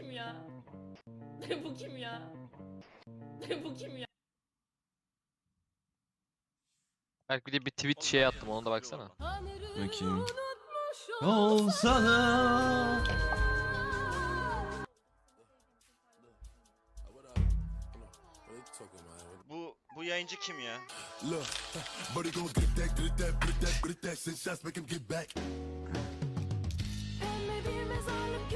kim ya? Bu kim ya? Bu kim ya? Belki bir de bir tweet şey attım ona da baksana. Bakayım. Olsa da Bu bu yayıncı kim ya?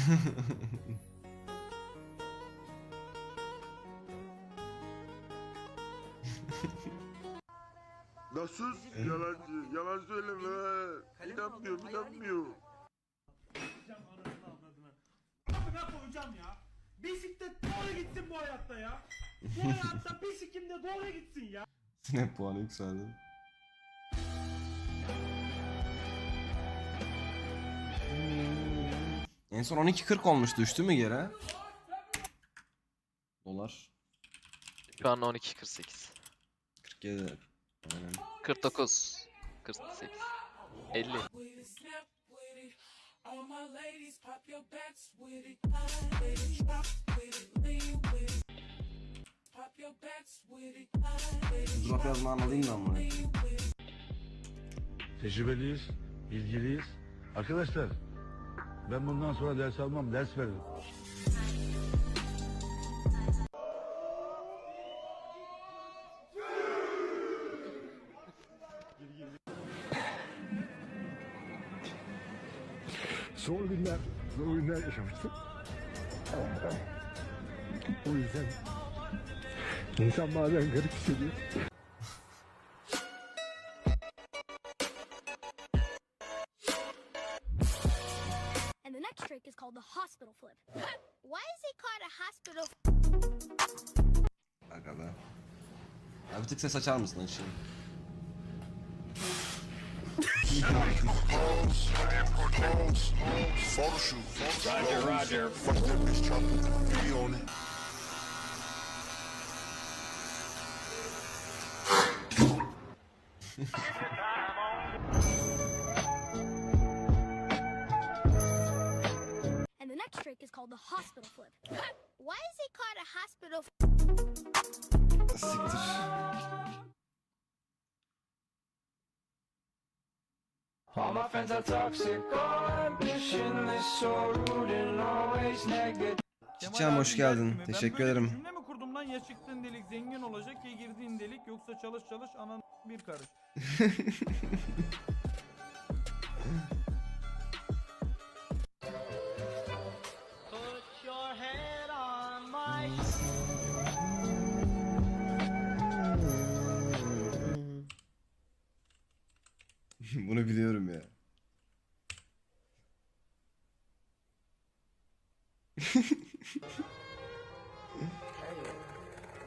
Nasıl yalancı? Yalan söyleme. İnanmıyor, inanmıyor. Amına koyacağım ya. Bisiklet doğru gitsin bu hayatta ya. Bu hayatta bisiklim de doğru gitsin ya. Snap puanı yükseldi. En son 12.40 olmuş düştü mü geri? Dolar Şu an 12.48. 47. Aynen. 49. 48. 50. Drop yazmağını alayım da amına. Tecrübeliyiz, bilgiliyiz. Arkadaşlar, ben bundan sonra ders almam, ders veririm. Zor günler, zor günler yaşamıştım. O yüzden insan bazen garip hissediyor. Tık mısın it. And the next trick is called the hospital flip. Why is it called a hospital Siktir. All my friends are toxic, all ambitionless, so rude and always negative. Çiçeğim hoş geldin. Teşekkür ederim. Cümle mi kurdum lan ya çıktığın delik zengin olacak ya girdiğin delik yoksa çalış çalış anan bir karış.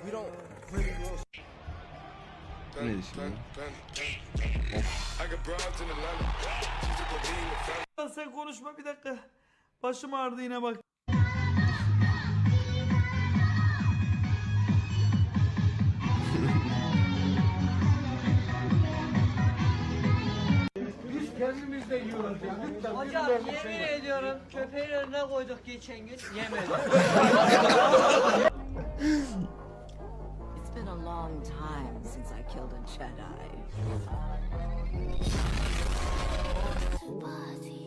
Bu ne şimdi? Lan sen konuşma bir dakika. Başım ağrıdı yine bak. Hocam yemin ediyorum köpeğin önüne koyduk geçen gün yemedi. Long time since I killed a Jedi. body?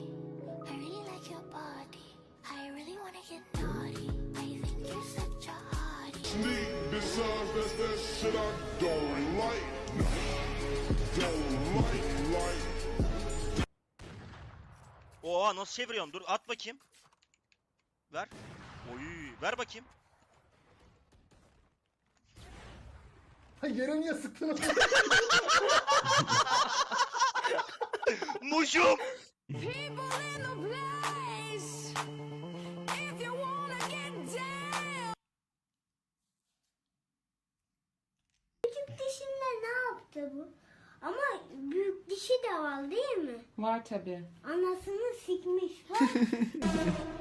I really like your body. I really wanna get naughty. I think you're such a hottie. Sneak besides, that's that shit I don't like. Don't like, like. Oha nasıl çeviriyorum? Dur at bakayım. Ver. Oy, ver bakayım. Yere niye sıktın? Muşum. Küçük dişimle ne yaptı bu? Ama büyük dişi de var değil mi? Var tabi. Anasını sikmiş.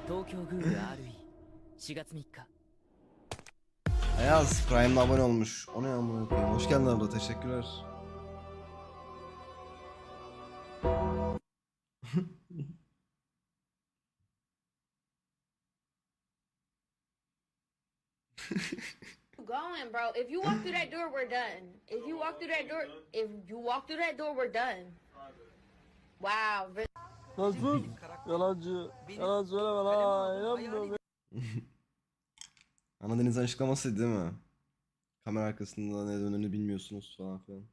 Tokyo 東京軍がある日4月3日 Ayaz Prime'la abone olmuş. O ne amına koyayım. Hoş geldin abla teşekkürler. Going, bro. If you walk through that door, we're done. If you walk through that door, if you walk through that door, we're done. Wow. really? Nasıl? Yalancı. Yalan söyleme lan. İnanmıyorum. Anadeniz'in açıklamasıydı değil mi? Kamera arkasında ne döndüğünü bilmiyorsunuz falan filan.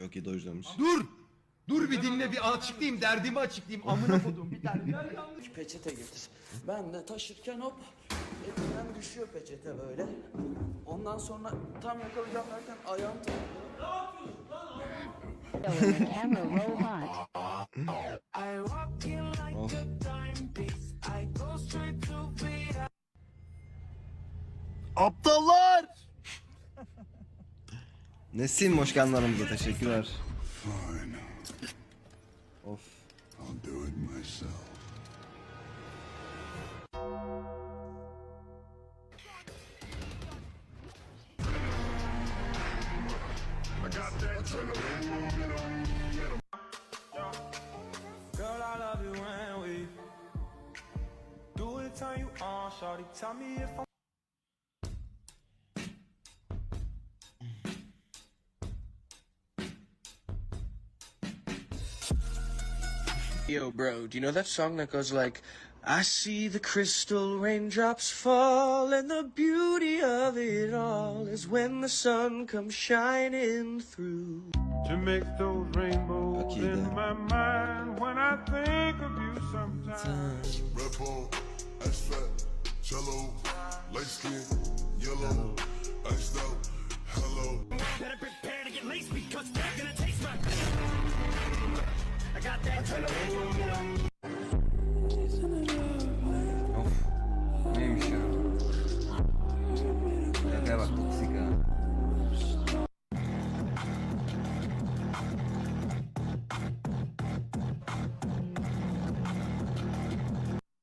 Çok iyi dojlamış. Dur! Dur bir dinle bir açıklayayım derdimi açıklayayım amına kodum bir tane. Peçete getir. Ben de taşırken hop elimden düşüyor peçete böyle. Ondan sonra tam yakalayacağım derken ayağım camera roll hot. Of. Aptallar! Nesim hoş geldin aramıza teşekkürler. Fine, Of. I'll do it myself. Girl, I love you when we do it, turn you on, shorty. Tell me if I'm Yo, bro, do you know that song that goes like, I see the crystal raindrops fall, and the beauty of it all is when the sun comes shining through. To make those rainbows Çok iyiydi. my mind when I think of you sometimes. Red ball, ice fat, cello, light skin, yellow, iced out, hello. Better prepare to get laced because they're gonna taste my I got that Of. Neymiş ya? Şakaya bak toksik ha.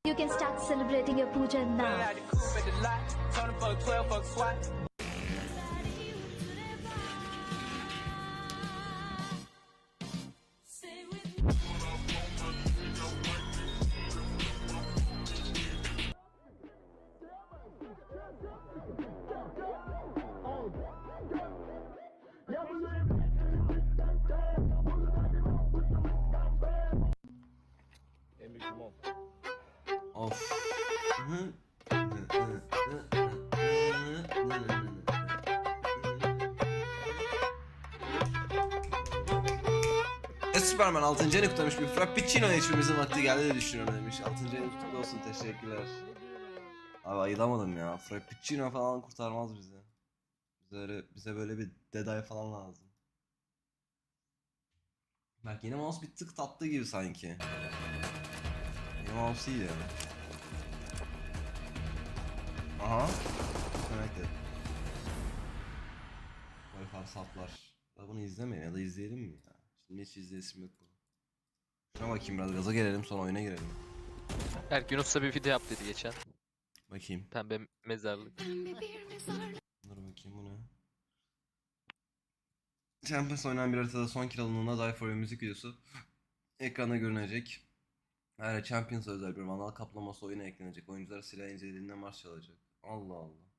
You can start celebrating your puja now. Of. E, Superman 6. ayını kutlamış bir Frappuccino içmemizin vakti geldi diye düşünüyorum demiş. 6. ayınız kutlu olsun teşekkürler. Abi ayılamadım ya. Frappuccino falan kurtarmaz bizi. Bize, öyle, bize böyle bir deday falan lazım. Bak yine mouse bir tık tatlı gibi sanki. Yine mouse iyi yani. Aha. Connected. Wi-Fi saplar. Ya bunu izlemeyin ya da izleyelim mi ya? Şimdi hiç izleyesim yok bu. Şuna bakayım biraz gaza gelelim sonra oyuna girelim. Berk Yunus'la bir video yap dedi geçen. Bakayım. Pembe mezarlık. Dur bakayım bu ne? Champions oynanan bir haritada son kill alındığında Die For You müzik videosu ekranda görünecek. Ayrıca Champions özel bir manal kaplaması oyuna eklenecek. Oyuncular silah incelediğinde marş çalacak. Allah Allah.